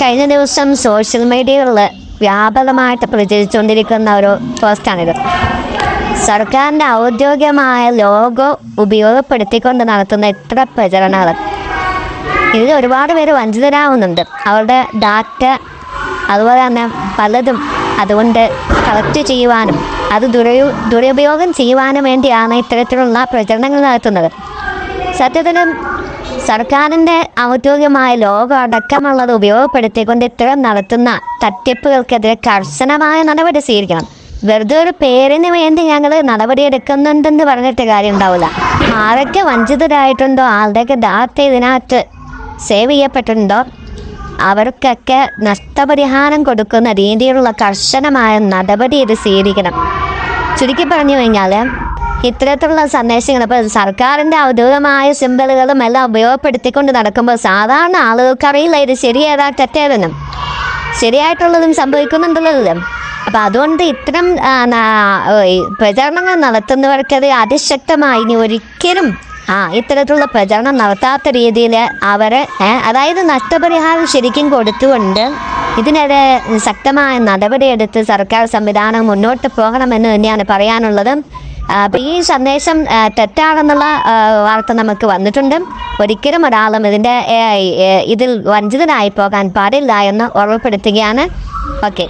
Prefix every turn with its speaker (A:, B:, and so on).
A: കഴിഞ്ഞ ദിവസം സോഷ്യൽ മീഡിയകളിൽ വ്യാപകമായിട്ട് പ്രചരിച്ചുകൊണ്ടിരിക്കുന്ന ഒരു പോസ്റ്റാണിത് സർക്കാരിന്റെ ഔദ്യോഗികമായ ലോഗോ ഉപയോഗപ്പെടുത്തിക്കൊണ്ട് നടത്തുന്ന ഇത്ര പ്രചരണങ്ങൾ ഇതിൽ ഒരുപാട് പേര് വഞ്ചിതരാവുന്നുണ്ട്. അവരുടെ ഡാറ്റ അതുപോലെ തന്നെ പലതും അതുകൊണ്ട് കളക്ട് ചെയ്യുവാനും അത് ദുരയു ദുരുപയോഗം ചെയ്യുവാനും വേണ്ടിയാണ് ഇത്തരത്തിലുള്ള പ്രചരണങ്ങൾ നടത്തുന്നത്. സത്യത്തിൽ സർക്കാരിന്റെ ഔദ്യോഗികമായ ലോകം അടക്കമുള്ളത് ഉപയോഗപ്പെടുത്തിക്കൊണ്ട് ഇത്തരം നടത്തുന്ന തട്ടിപ്പുകൾക്കെതിരെ കർശനമായ നടപടി സ്വീകരിക്കണം. വെറുതെ ഒരു പേരിന് വേണ്ടി ഞങ്ങൾ നടപടി എടുക്കുന്നുണ്ടെന്ന് പറഞ്ഞിട്ട് കാര്യം ഉണ്ടാവില്ല ആരൊക്കെ വഞ്ചിതരായിട്ടുണ്ടോ ആരുടെയൊക്കെ ഡാറ്റ ഇതിനകത്ത് സേവ് ചെയ്യപ്പെട്ടിട്ടുണ്ടോ അവർക്കൊക്കെ നഷ്ടപരിഹാരം കൊടുക്കുന്ന രീതിയിലുള്ള കർശനമായ നടപടി ഇത് സ്വീകരിക്കണം. ചുരുക്കി പറഞ്ഞു കഴിഞ്ഞാൽ ഇത്തരത്തിലുള്ള സന്ദേശങ്ങൾ. ഇപ്പോൾ സർക്കാരിന്റെ ഔദ്യോഗികമായ സിമ്പലുകളും എല്ലാം ഉപയോഗപ്പെടുത്തിക്കൊണ്ട് നടക്കുമ്പോൾ സാധാരണ ആളുകൾക്കറിയില്ല ഇത് ശരിയേതാ തെറ്റേതെന്നും. ശരിയായിട്ടുള്ളതും സംഭവിക്കുന്നുണ്ടല്ലോ. അപ്പം അതുകൊണ്ട് ഇത്തരം പ്രചരണങ്ങൾ നടത്തുന്നവർക്കത് അതിശക്തമായി ഇനി ഒരിക്കലും ആ ഇത്തരത്തിലുള്ള പ്രചരണം നടത്താത്ത രീതിയിൽ അവർ അതായത് നഷ്ടപരിഹാരം ശരിക്കും കൊടുത്തുകൊണ്ട് ഇതിനെതിരെ ശക്തമായ നടപടിയെടുത്ത് സർക്കാർ സംവിധാനം മുന്നോട്ട് പോകണമെന്ന് തന്നെയാണ് പറയാനുള്ളത്. അപ്പം ഈ സന്ദേശം തെറ്റാണെന്നുള്ള വാർത്ത നമുക്ക് വന്നിട്ടുണ്ട്. ഒരിക്കലും ഒരാളും ഇതിന്റെ ഇതിൽ വഞ്ചിതനായി പോകാൻ പാടില്ല എന്ന് ഓർമ്മപ്പെടുത്തുകയാണ്. ഓക്കെ.